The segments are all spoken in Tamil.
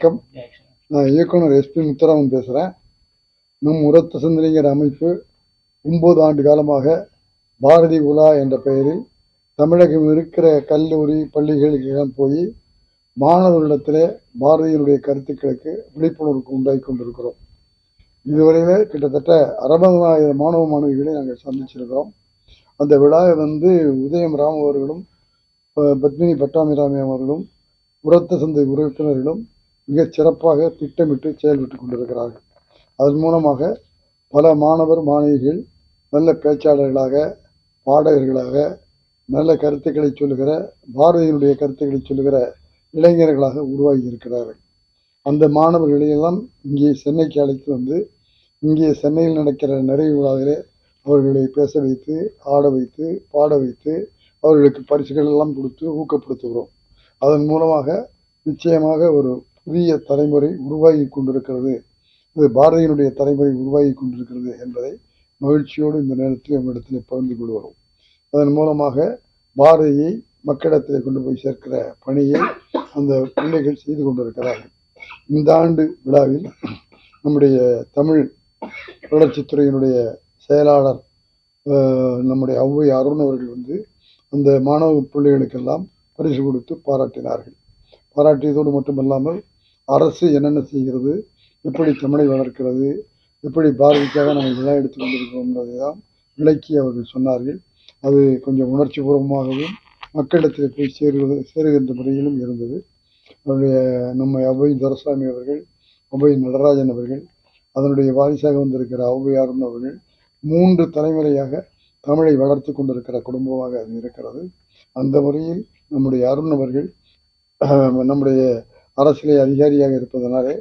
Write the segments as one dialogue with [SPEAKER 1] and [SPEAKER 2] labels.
[SPEAKER 1] வணக்கம். நான் இயக்குனர் எஸ்பி முத்துராமன் பேசுகிறேன் நம் உரத்த சிந்தனைங்கிற அமைப்பு ஒம்பது ஆண்டு காலமாக பாரதி உலா என்ற பெயரில் தமிழகம் இருக்கிற கல்லூரி பள்ளிகளுக்கெல்லாம் போய் மாணவர்களிடத்தில் பாரதியினுடைய கருத்துக்களுக்கு விழிப்புணர்வு உண்டாகி கொண்டிருக்கிறோம். இதுவரையில் கிட்டத்தட்ட அறுபதாயிரம் மாணவ மாணவிகளை நாங்கள் சந்திச்சிருக்கிறோம். அந்த விழாவை வந்து உதயம் ராம் அவர்களும் ப- பத்மினி பட்டாமிராமி அவர்களும் உரத்த சந்தை உறுப்பினர்களும் மிகச் சிறப்பாக திட்டமிட்டு செயல்பட்டு கொண்டிருக்கிறார்கள். அதன் மூலமாக பல மாணவர் மாணவிகள் நல்ல பேச்சாளர்களாக பாடகர்களாக நல்ல கருத்துக்களை சொல்லுகிற பாரதியினுடைய கருத்துக்களை சொல்லுகிற இளைஞர்களாக உருவாகி இருக்கிறார்கள். அந்த மாணவர்களையெல்லாம் இங்கே சென்னைக்கு அழைத்து வந்து இங்கே சென்னையில் நடக்கிற நிறைவு விழாவிலே அவர்களை பேச வைத்து ஆட வைத்து பாட வைத்து அவர்களுக்கு பரிசுகள் எல்லாம் கொடுத்து ஊக்கப்படுத்துகிறோம். அதன் மூலமாக நிச்சயமாக ஒரு புதிய தலைமுறை உருவாகி கொண்டிருக்கிறது. இது பாரதியினுடைய தலைமுறை உருவாகி கொண்டிருக்கிறது என்பதை மகிழ்ச்சியோடு இந்த நேரத்தில் இடத்தில் பகிர்ந்து கொள்வோம் அதன் மூலமாக பாரதியை மக்களிடத்தில் கொண்டு போய் சேர்க்கிற பணியை அந்த பிள்ளைகள் செய்து கொண்டிருக்கிறார்கள். இந்த ஆண்டு விழாவில் நம்முடைய தமிழ் வளர்ச்சித்துறையினுடைய செயலாளர் நம்முடைய ஔவை அருண் அவர்கள் வந்து அந்த மாணவ பிள்ளைகளுக்கெல்லாம் பரிசு கொடுத்து பாராட்டினார்கள். பாராட்டியதோடு மட்டுமல்லாமல் அரசு என்னென்ன செய்கிறது எப்படி தமிழை வளர்க்கிறது எப்படி பாரதிக்காக நம்ம விழா எடுத்து கொண்டிருக்கிறோம்ன்றதை தான் விளக்கி அவர்கள் சொன்னார்கள். அது கொஞ்சம் உணர்ச்சி பூர்வமாகவும் மக்களிடத்தில் போய் சேருவது சேருகின்ற முறையிலும் இருந்தது. அவருடைய நம்ம ஔவை துரசாமி அவர்கள் ஔவை நடராஜன் அவர்கள் அதனுடைய வாரிசாக வந்திருக்கிற ஔவை அவர்கள் மூன்று தலைமுறையாக தமிழை வளர்த்து கொண்டிருக்கிற குடும்பமாக அது இருக்கிறது. அந்த முறையில் நம்முடைய அருண் அவர்கள் நம்முடைய அரசியலை அதிகாரியாக இருப்பதனாலே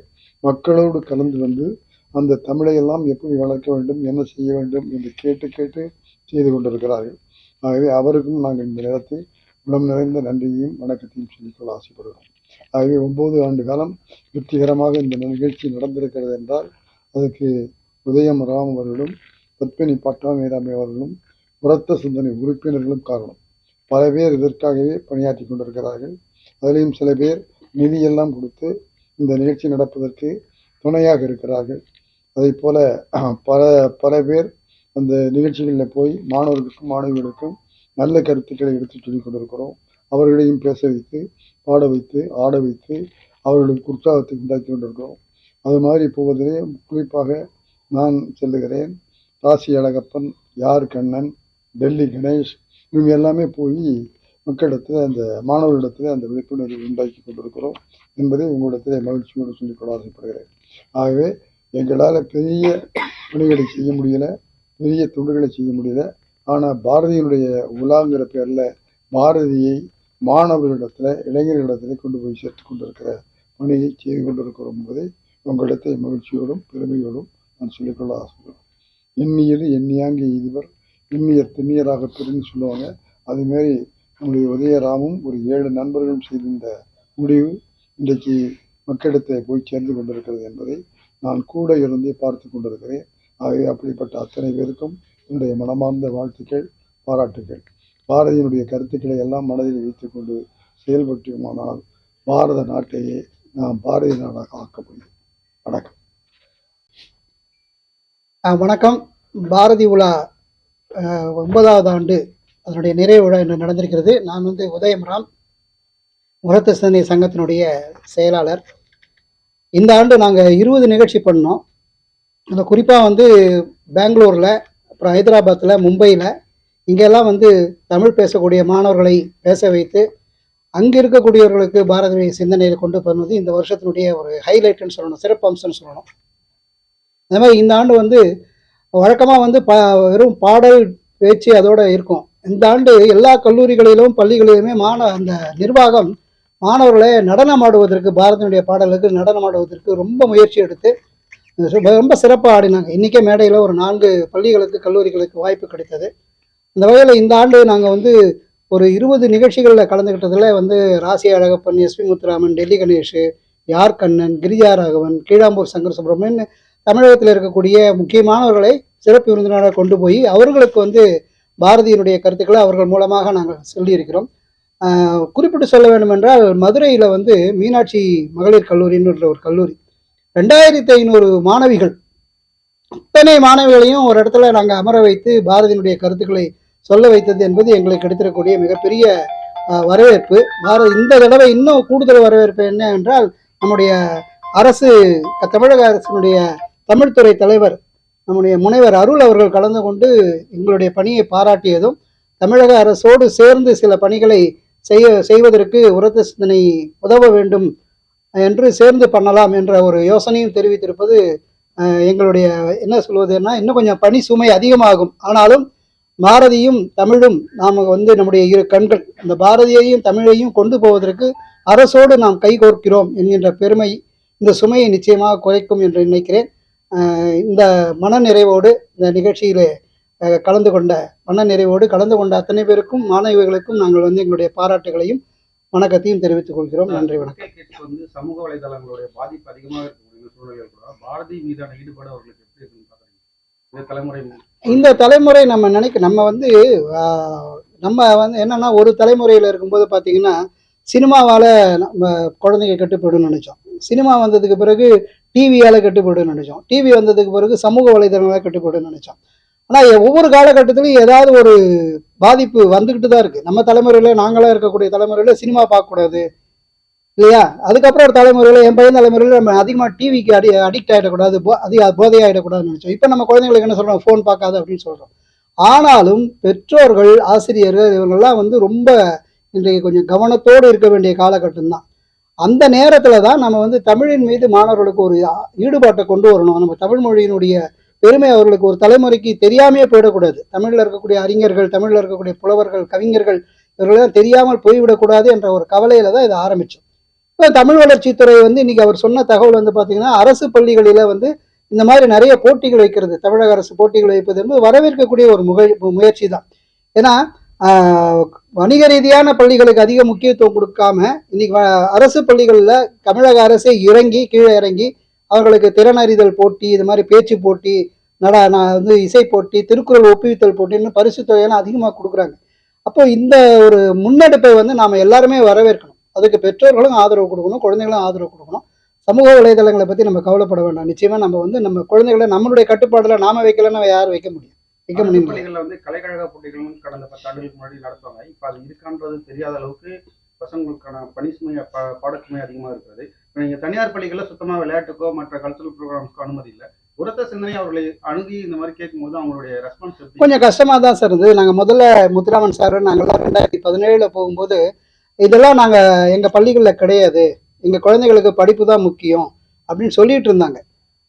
[SPEAKER 1] மக்களோடு கலந்து வந்து அந்த தமிழையெல்லாம் எப்படி வளர்க்க வேண்டும் என்ன செய்ய வேண்டும் என்று கேட்டு கேட்டு செய்து கொண்டிருக்கிறார்கள். ஆகவே அவருக்கும் நாங்கள் இந்த நேரத்தில் உளம் நிறைந்த நன்றியையும் வணக்கத்தையும் சொல்லிக்கொள்ள ஆசைப்படுகிறோம். ஆகவே ஒன்பது ஆண்டு காலம் வெற்றிகரமாக இந்த நிகழ்ச்சி நடந்திருக்கிறது என்றால் அதுக்கு உதயம் ராம் அவர்களும் பத்மினி பட்டாமேராமை அவர்களும் உரத்த சிந்தனை உறுப்பினர்களும் காரணம். பல பேர் இதற்காகவே பணியாற்றி கொண்டிருக்கிறார்கள். அதிலையும் சில பேர் நிதியெல்லாம் கொடுத்து இந்த நிகழ்ச்சி நடப்பதற்கு துணையாக இருக்கிறார்கள். அதே போல பல பல பேர் அந்த நிகழ்ச்சிகளில் போய் மாணவர்களுக்கும் மாணவிகளுக்கும் நல்ல கருத்துக்களை எடுத்து சொல்லிக் கொண்டிருக்கிறோம். அவர்களையும் பேச வைத்து பாட வைத்து ஆட வைத்து அவர்களுக்கு உற்சாகத்தை உண்டாக்கி கொண்டிருக்கிறோம். அது மாதிரி போவதிலே குறிப்பாக நான் செல்லுகிறேன். ராசி அழகப்பன் யார் கண்ணன் டெல்லி கணேஷ் இவங்க எல்லாமே போய் மக்களிடத்தில் அந்த மாணவர்களிடத்தில் அந்த விழிப்புணர்வு உண்டாக்கி கொண்டிருக்கிறோம் என்பதை உங்களிடத்தில் மகிழ்ச்சியோடு சொல்லிக்கொள்ள ஆசைப்படுகிறேன். ஆகவே எங்களால் பெரிய பணிகளை செய்ய முடியல பெரிய தொண்டுகளை செய்ய முடியல. ஆனால் பாரதியினுடைய உலாங்கிற பேரில் பாரதியை மாணவர்களிடத்தில் இளைஞர்களிடத்தில் கொண்டு போய் சேர்த்து கொண்டிருக்கிற பணியை செய்து கொண்டிருக்கிறோம் என்பதை உங்களிடத்தை மகிழ்ச்சியோடும் பெருமையோடும் நான் சொல்லிக்கொள்ள ஆசைப்படுறேன் எண்ணியது எண்ணியாங்க இதுவர் எண்ணியர் தென்னியராக பெருன்னு சொல்லுவாங்க. அதுமாரி நம்முடைய உதயராமும் ஒரு ஏழு நண்பர்களும் செய்திருந்த முடிவு இன்றைக்கு மக்களிடத்தை போய் சேர்ந்து கொண்டிருக்கிறது என்பதை நான் கூட இருந்தே பார்த்து கொண்டிருக்கிறேன். ஆகவே அப்படிப்பட்ட அத்தனை பேருக்கும் என்னுடைய மனமார்ந்த வாழ்த்துக்கள் பாராட்டுகள் பாரதியினுடைய கருத்துக்களை எல்லாம் மனதில் வைத்துக்கொண்டு செயல்பட்டோமானால் பாரத நாட்டையே நாம் பாரதிய நாடாக ஆக்க முடியும். வணக்கம்.
[SPEAKER 2] வணக்கம். பாரதி உலா ஒன்பதாவது ஆண்டு அதனுடைய நிறைவு விழா இன்று நடந்திருக்கிறது? நான் வந்து உதயம் ராம் உரத்த சிந்தனை சங்கத்தினுடைய செயலாளர். இந்த ஆண்டு நாங்கள் இருபது நிகழ்ச்சி பண்ணோம். அந்த குறிப்பாக வந்து பெங்களூரில் அப்புறம் ஹைதராபாத்தில் மும்பையில் இங்கெல்லாம் வந்து தமிழ் பேசக்கூடிய மாணவர்களை பேச வைத்து அங்கே இருக்கக்கூடியவர்களுக்கு பாரதிய சிந்தனையில் கொண்டு போனது இந்த வருஷத்தினுடைய ஒரு ஹைலைட்னு சொல்லணும் சிறப்பம்சம்னு சொல்லணும். அதே மாதிரி இந்த ஆண்டு வந்து வழக்கமாக வந்து ப வெறும் பாடல் பேச்சு அதோட இருக்கும். இந்த ஆண்டு எல்லா கல்லூரிகளிலும் பள்ளிகளிலுமே மாண அந்த நிர்வாகம் மாணவர்களை நடனம் ஆடுவதற்கு பாரதியுடைய பாடலுக்கு நடனம் ஆடுவதற்கு ரொம்ப முயற்சி எடுத்து ரொம்ப- ரொம்ப சிறப்பாக ஆடினாங்க. இன்றைக்கே மேடையில் ஒரு நான்கு பள்ளிகளுக்கு கல்லூரிகளுக்கு வாய்ப்பு கிடைத்தது. இந்த வகையில் இந்த ஆண்டு நாங்கள் வந்து ஒரு இருபது நிகழ்ச்சிகளில் கலந்துக்கிட்டதில் வந்து ராசி அழகப்பன் எஸ்பி முத்துராமன் டெல்லி கணேஷ் யார் கண்ணன் கிரிஜா ராகவன் கீழாம்பூர் சங்கர் சுப்பிரமணியன் தமிழகத்தில் இருக்கக்கூடிய முக்கியமானவர்களை சிறப்பு விருந்தினராக கொண்டு போய் அவர்களுக்கு வந்து பாரதியினுடைய கருத்துக்களை அவர்கள் மூலமாக நாங்கள் சொல்லியிருக்கிறோம். குறிப்பிட்டு சொல்ல வேண்டும் என்றால் மதுரையில் வந்து மீனாட்சி மகளிர் கல்லூரின்ற ஒரு கல்லூரி. ரெண்டாயிரத்தி ஐநூறு மாணவிகள். அத்தனை மாணவிகளையும் ஒரு இடத்துல நாங்கள் அமர வைத்து பாரதியினுடைய கருத்துக்களை சொல்ல வைத்தது என்பது எங்களுக்கு கிடைத்திருக்கக்கூடிய மிகப்பெரிய வரவேற்பு. பாரதி இந்த தடவை இன்னும் கூடுதல் வரவேற்பு என்ன என்றால் நம்முடைய அரசு தமிழக அரசினுடைய தமிழ்துறை தலைவர் நம்முடைய முனைவர் அருள் அவர்கள் கலந்து கொண்டு எங்களுடைய பணியை பாராட்டியதும் தமிழக அரசோடு சேர்ந்து சில பணிகளை செய்ய செய்வதற்கு உரத்த சிந்தனை உதவ வேண்டும் என்று சேர்ந்து பண்ணலாம் என்ற ஒரு யோசனையும் தெரிவித்திருப்பது எங்களுடைய என்ன சொல்வதுன்னா இன்னும் கொஞ்சம் பணி சுமை அதிகமாகும். ஆனாலும் பாரதியும் தமிழும் நாம் வந்து நம்முடைய இரு கண்கள் இந்த பாரதியையும் தமிழையும் கொண்டு போவதற்கு அரசோடு நாம் கைகோர்க்கிறோம் என்கின்ற பெருமை இந்த சுமையை நிச்சயமாக குறைக்கும் என்று நினைக்கிறேன். இந்த மன நிறைவோடு இந்த நிகழ்ச்சியிலே கலந்து கொண்ட மன நிறைவோடு கலந்து கொண்ட அத்தனை பேருக்கும் மாணவிகளுக்கும் நாங்கள் வந்து எங்களுடைய பாராட்டுகளையும் வணக்கத்தையும் தெரிவித்துக் கொள்கிறோம். நன்றி வணக்கம்.
[SPEAKER 3] வந்து சமூக வலைதளங்களுடைய பாதிப்பு அதிகமாக இருக்கக்கூடிய சூழல்கள் கூட. பாரதி மீதான ஈடுபாடு அவர்களுக்கு எப்படி இருக்குன்னு இந்த தலைமுறை
[SPEAKER 2] இந்த தலைமுறை நம்ம நினைக்க நம்ம வந்து நம்ம வந்து என்னன்னா ஒரு தலைமுறையில் இருக்கும்போது பார்த்தீங்கன்னா சினிமாவால் நம்ம குழந்தைங்க கட்டுப்படும் நினைச்சோம். சினிமா வந்ததுக்கு பிறகு டிவியால் கட்டுப்படுன்னு நினைச்சோம். டிவி வந்ததுக்கு பிறகு சமூக வலைதளங்களால் கட்டுப்படுன்னு நினைச்சோம். ஆனால் ஒவ்வொரு காலகட்டத்திலையும் ஏதாவது ஒரு பாதிப்பு வந்துக்கிட்டு தான் இருக்குது நம்ம தலைமுறையில் நாங்களாம் இருக்கக்கூடிய தலைமுறையில் சினிமா பார்க்கக்கூடாது இல்லையா? அதுக்கப்புறம் ஒரு தலைமுறையில் என் பையன் தலைமுறையில் நம்ம அதிகமாக டிவிக்கு அடி அடிக்ட் ஆகிடக்கூடாது போ அதிக போதையாகிடக்கூடாதுன்னு நினச்சோம். இப்போ நம்ம குழந்தைங்களுக்கு என்ன சொல்கிறோம் ஃபோன் பார்க்காத அப்படின்னு சொல்கிறோம் ஆனாலும் பெற்றோர்கள் ஆசிரியர்கள் இவங்கெல்லாம் வந்து ரொம்ப இன்றைக்கு கொஞ்சம் கவனத்தோடு இருக்க வேண்டிய காலகட்டம் தான். அந்த நேரத்தில் தான் நம்ம வந்து தமிழின் மீது மாணவர்களுக்கு ஒரு ஈடுபாட்டை கொண்டு வரணும். நம்ம தமிழ் மொழியினுடைய பெருமை அவர்களுக்கு ஒரு தலைமுறைக்கு தெரியாமையே போயிடக்கூடாது. தமிழில் இருக்கக்கூடிய அறிஞர்கள் தமிழில் இருக்கக்கூடிய புலவர்கள் கவிஞர்கள் இவர்களெல்லாம் தெரியாமல் போய்விடக்கூடாது என்ற ஒரு கவலையில தான் இது ஆரம்பிச்சோம். இப்போ தமிழ் வளர்ச்சித்துறை வந்து இன்னைக்கு அவர் சொன்ன தகவல் வந்து பார்த்தீங்கன்னா அரசு பள்ளிகளில் வந்து இந்த மாதிரி நிறைய போட்டிகள் வைக்கிறது. தமிழக அரசு போட்டிகள் வைப்பது என்பது வரவேற்கக்கூடிய ஒரு முக முயற்சி தான் ஏன்னா வணிக ரீதியான பள்ளிகளுக்கு அதிக முக்கியத்துவம் கொடுக்காம இன்னைக்கு வ- அரசு பள்ளிகளில் தமிழக அரசே இறங்கி கீழே இறங்கி அவர்களுக்கு திறனறிதல் போட்டி இது மாதிரி பேச்சு போட்டி நட நான் வந்து இசை போட்டி திருக்குறள் ஒப்புவித்தல் போட்டின்னு பரிசு தொகையெல்லாம் அதிகமாக கொடுக்குறாங்க. அப்போ இந்த ஒரு முன்னெடுப்பை வந்து நாம் எல்லாருமே வரவேற்கணும். அதுக்கு பெற்றோர்களும் ஆதரவு கொடுக்கணும் குழந்தைகளும் ஆதரவு கொடுக்கணும். சமூக வலைதளங்களை பற்றி நம்ம கவலைப்பட வேண்டாம். நிச்சயமாக நம்ம வந்து நம்ம குழந்தைகளை நம்மளுடைய கட்டுப்பாடில் நாம வைக்கலன்னா யார் வைக்க முடியும்
[SPEAKER 3] பள்ளிகள்ல வந்து கலைக்கழக போட்டிகளும் கடந்த பத்து ஆண்டுகளுக்கு முன்னாடி நடத்துவாங்க. இப்ப அது இருக்கான்றது தெரியாத அளவுக்கு பசங்களுக்கான பணி சுமை பாடச்சுமை அதிகமா இருக்கிறது. இப்ப நீங்க தனியார் பள்ளிகள்ல சுத்தமா விளையாட்டுக்கோ மற்ற கல்ச்சுரல் ப்ரோக்ராம்ஸ்க்கோ அனுமதி இல்லை. உரத்த சிந்தனை அவர்களை அணுகி இந்த மாதிரி கேட்கும்போது அவங்களுடைய ரெஸ்பான்ஸ்
[SPEAKER 2] கொஞ்சம் கஷ்டமாக தான் சார் இருந்தது. நாங்கள் முதல்ல முத்துராமன் சார் நாங்கள்லாம் ரெண்டாயிரத்தி பதினேழில் போகும்போது இதெல்லாம் நாங்கள் எங்கள் பள்ளிகளில் கிடையாது. எங்கள் குழந்தைகளுக்கு படிப்பு தான் முக்கியம் அப்படின்னு சொல்லிட்டு இருந்தாங்க.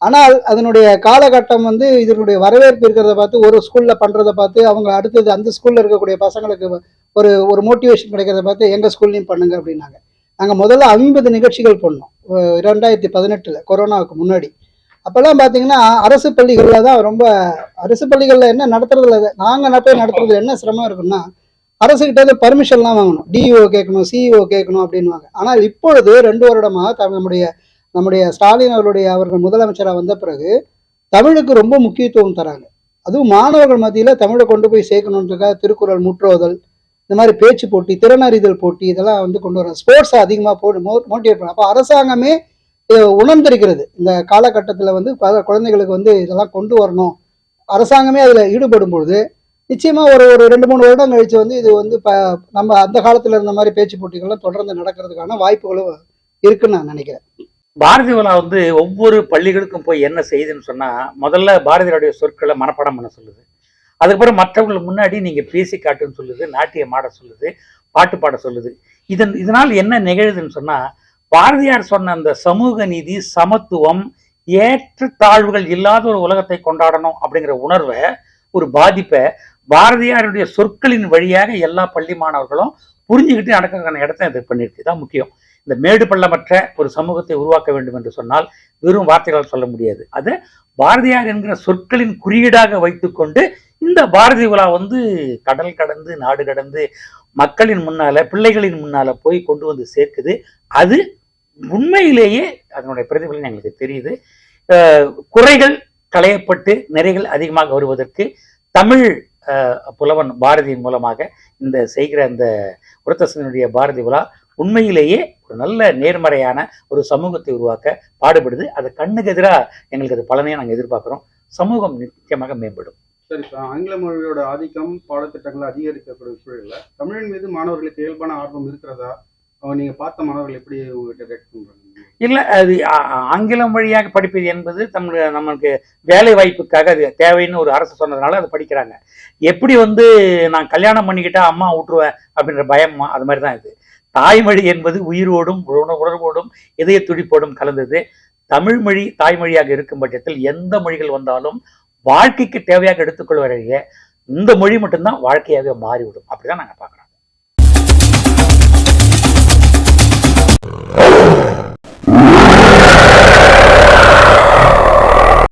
[SPEAKER 2] ஆனால் அதனுடைய காலகட்டம் வந்து இதனுடைய வரவேற்பு இருக்கிறத பார்த்து ஒரு ஸ்கூலில் பண்ணுறதை பார்த்து அவங்க அடுத்தது அந்த ஸ்கூலில் இருக்கக்கூடிய பசங்களுக்கு ஒரு ஒரு மோட்டிவேஷன் கிடைக்கிறத பார்த்து எங்கள் ஸ்கூல்லையும் பண்ணுங்க அப்படின்னாங்க. நாங்கள் முதல்ல ஐம்பது நிகழ்ச்சிகள் பண்ணோம். ரெண்டாயிரத்தி பதினெட்டில் கொரோனாவுக்கு முன்னாடி. அப்போல்லாம் பார்த்தீங்கன்னா அரசு பள்ளிகளில் தான் ரொம்ப அரசு பள்ளிகளில் என்ன நடத்துறதுல நாங்கள் போய் நடத்துறதுல என்ன சிரமம் இருக்குன்னா அரசுக்கிட்ட இருந்து பர்மிஷன்லாம் வாங்கணும். டிஇஓ கேட்கணும் சிஇஓ கேட்கணும் அப்படின்வாங்க ஆனால் இப்பொழுது ரெண்டு வருடமாக நம்முடைய நம்முடைய ஸ்டாலின் அவருடைய அவர்கள் முதலமைச்சராக வந்த பிறகு தமிழுக்கு ரொம்ப முக்கியத்துவம் தராங்க. அதுவும் மாணவர்கள் மத்தியில் தமிழை கொண்டு போய் சேர்க்கணுன்றதுக்காக திருக்குறள் முற்றோதல் இந்த மாதிரி பேச்சு போட்டி திறனறிதல் போட்டி இதெல்லாம் வந்து கொண்டு வர ஸ்போர்ட்ஸ் அதிகமாக போட்டு மோ மோட்டிவேட் பண்ண அப்போ அரசாங்கமே இதை உணர்ந்திருக்கிறது. இந்த காலகட்டத்தில் வந்து பல குழந்தைகளுக்கு வந்து இதெல்லாம் கொண்டு வரணும். அரசாங்கமே அதில் ஈடுபடும் பொழுது நிச்சயமாக ஒரு ஒரு ரெண்டு மூணு வருடம் கழிச்சு வந்து இது வந்து ப நம்ம அந்த காலத்தில் இருந்த மாதிரி பேச்சு போட்டிகள்லாம் தொடர்ந்து நடக்கிறதுக்கான வாய்ப்புகளும் இருக்குன்னு நான் நினைக்கிறேன்.
[SPEAKER 4] பாரதி விழா வந்து ஒவ்வொரு பள்ளிகளுக்கும் போய் என்ன செய்யுதுன்னு சொன்னா முதல்ல பாரதியாருடைய சொற்களை மனப்பாடம் பண்ண சொல்லுது. அதுக்கப்புறம் மற்றவங்களுக்கு முன்னாடி நீங்க பேசி காட்டுன்னு சொல்லுது நாட்டியம் ஆட சொல்லுது பாட்டு பாட சொல்லுது. இதன் இதனால் என்ன நிகழுதுன்னு சொன்னா பாரதியார் சொன்ன அந்த சமூக நீதி சமத்துவம் ஏற்றத்தாழ்வுகள் இல்லாத ஒரு உலகத்தை கொண்டாடணும் அப்படிங்கிற உணர்வை ஒரு பாதிப்பை பாரதியாருடைய சொற்களின் வழியாக எல்லா பள்ளி மாணவர்களும் புரிஞ்சுக்கிட்டு நடக்கிறதுக்கான இடத்த இது பண்ணியிருக்கு. தான் முக்கியம். இந்த மேடு பள்ளமற்ற ஒரு சமூகத்தை உருவாக்க வேண்டும் என்று சொன்னால் வெறும் வார்த்தைகளால் சொல்ல முடியாது. அது பாரதியார் என்கிற சொற்களின் குறியீடாக வைத்துக்கொண்டு இந்த பாரதி விழா வந்து கடல் கடந்து நாடு கடந்து மக்களின் முன்னால பிள்ளைகளின் முன்னால போய் கொண்டு வந்து சேர்க்குது. அது உண்மையிலேயே அதனுடைய பிரதிபலன் எங்களுக்கு தெரியுது. குறைகள் களையப்பட்டு நிறைகள் அதிகமாக வருவதற்கு தமிழ் புலவன் பாரதியின் மூலமாக இந்த செய்கிற அந்த உரத்தசனுடைய பாரதி விழா உண்மையிலேயே ஒரு நல்ல நேர்மறையான ஒரு சமூகத்தை உருவாக்க பாடுபடுது. அது கண்ணுக்கு எதிராக எங்களுக்கு அது பலனையும் நாங்கள் எதிர்பார்க்குறோம். சமூகம் நிச்சயமாக மேம்படும்.
[SPEAKER 3] சரி இப்போ ஆங்கில மொழியோட ஆதிக்கம் பாடத்திட்டங்கள் அதிகரிக்கக்கூடிய சூழல்ல தமிழின் மீது மாணவர்களுக்கு இயல்பான ஆர்வம் இருக்கிறதா? அவங்க நீங்க பார்த்த மாணவர்கள் எப்படி உங்ககிட்ட ரியாக்ட் பண்றாங்க?
[SPEAKER 4] இல்லை அது ஆங்கிலம் வழியாக படிப்பது என்பது தமிழ் நமக்கு வேலை வாய்ப்புக்காக அது தேவைன்னு ஒரு அரசு சொன்னதுனால அதை படிக்கிறாங்க. எப்படி வந்து நான் கல்யாணம் பண்ணிக்கிட்டா அம்மா விட்டுருவேன் அப்படின்ற பயம் அது மாதிரி தான் இது. தாய்மொழி என்பது உயிரோடும் உணர்வோடும் இதய துடிப்போடும் கலந்தது தமிழ்மொழி தாய்மொழியாக இருக்கும் பட்சத்தில் எந்த மொழிகள் வந்தாலும் வாழ்க்கைக்கு தேவையாக எடுத்துக்கொள்வதைய இந்த மொழி மட்டும்தான் வாழ்க்கையாகவே மாறிவிடும். அப்படிதான் நாங்கள் பார்க்குறோம்.